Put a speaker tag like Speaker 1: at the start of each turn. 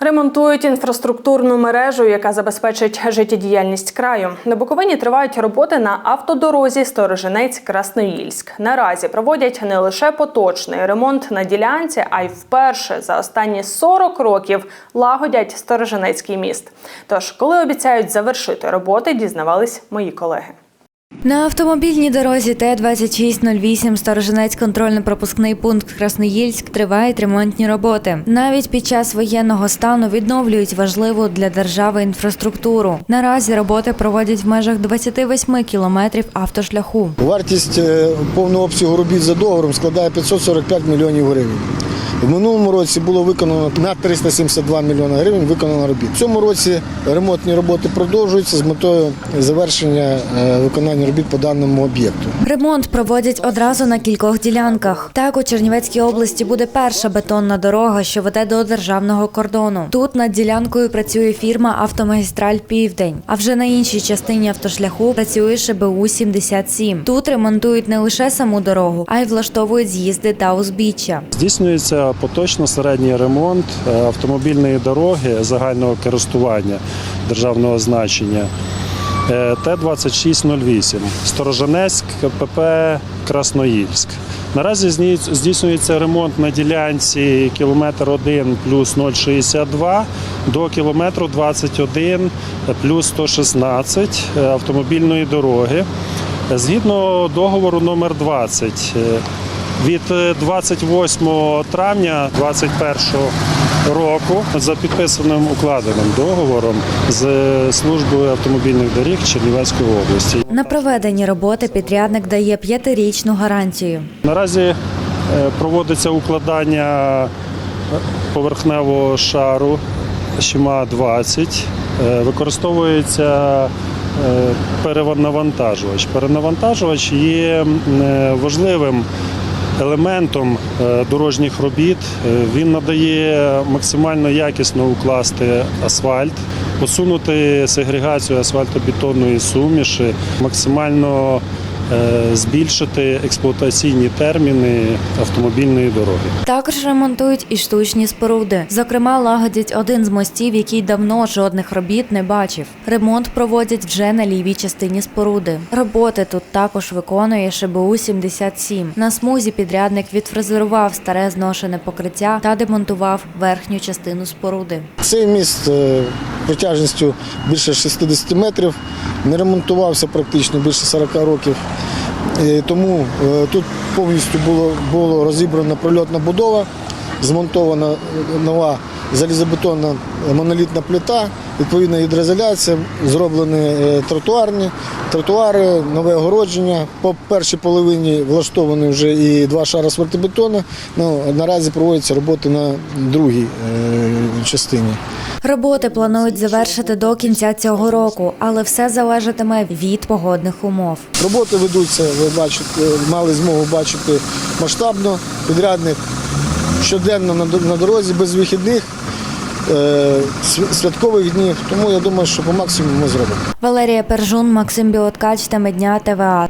Speaker 1: Ремонтують інфраструктурну мережу, яка забезпечить життєдіяльність краю. На Буковині тривають роботи на автодорозі Сторожинець Красноїльськ. Наразі проводять не лише поточний ремонт на ділянці, а й вперше за останні 40 років лагодять Сторожинецький міст. Тож, коли обіцяють завершити роботи, дізнавались мої колеги.
Speaker 2: На автомобільній дорозі Т-2608 Сторожинець контрольно-пропускний пункт Красноїльськ тривають ремонтні роботи. Навіть під час воєнного стану відновлюють важливу для держави інфраструктуру. Наразі роботи проводять в межах 28 кілометрів автошляху.
Speaker 3: Вартість е, повного обсягу робіт за договором складає 545 мільйонів гривень. В минулому році було виконано на 372 мільйони гривень виконано робіт. В цьому році ремонтні роботи продовжуються з метою завершення е, виконання робіт по даному об'єкту.
Speaker 2: Ремонт проводять одразу на кількох ділянках. Так у Чернівецькій області буде перша бетонна дорога, що веде до державного кордону. Тут над ділянкою працює фірма Автомагістраль Південь. А вже на іншій частині автошляху працює ШБУ 77 Тут ремонтують не лише саму дорогу, а й влаштовують з'їзди та узбіччя.
Speaker 4: Здійснюється поточно середній ремонт е, автомобільної дороги загального користування державного значення е, Т-2608 Сторожанецьк КПП Красноїльськ. Наразі здійснюється ремонт на ділянці кілометр 1 плюс 062 до кілометру 21 плюс 116 е, автомобільної дороги. Згідно договору номер 20 е, від е, 28 травня 2021 року за підписаним укладеним договором з службою автомобільних доріг Чернівецької області.
Speaker 2: На проведені роботи підрядник дає п'ятирічну гарантію.
Speaker 4: Наразі е, проводиться укладання поверхневого шару щима 20. Е, Використовується е, перенавантажувач. Перенавантажувач є е, важливим елементом е, дорожніх робіт. Е, Він надає максимально якісно укласти асфальт, посунути сегрегацію асфальтобетонної суміші, максимально збільшити експлуатаційні терміни автомобільної дороги.
Speaker 2: Також ремонтують і штучні споруди. Зокрема, лагодять один з мостів, який давно жодних робіт не бачив. Ремонт проводять вже на лівій частині споруди. Роботи тут також виконує ШБУ 77 На смузі підрядник відфрезерував старе зношене покриття та демонтував верхню частину споруди.
Speaker 3: Цей міст е, протяжністю більше 60 метрів, не ремонтувався практично більше 40 років. Е, Тому е, тут повністю було, було розібрана прольотна будова, змонтована нова залізобетонна монолітна плита, відповідна гідроізоляція, зроблені е, тротуарні, тротуари, нове огородження. По першій половині влаштовані вже і два шари асфальтобетону. Ну, наразі проводяться роботи на другій е, частині.
Speaker 2: Роботи планують завершити до кінця цього року, але все залежатиме від погодних умов.
Speaker 3: Роботи ведуться, ви бачите, мали змогу бачити масштабно. Підрядник щоденно на до- на дорозі без вихідних, е, святкових днів. Тому я думаю, що по максимуму ми зробимо.
Speaker 2: Валерія Пержун, Максим Білоткач та Медня ТВА.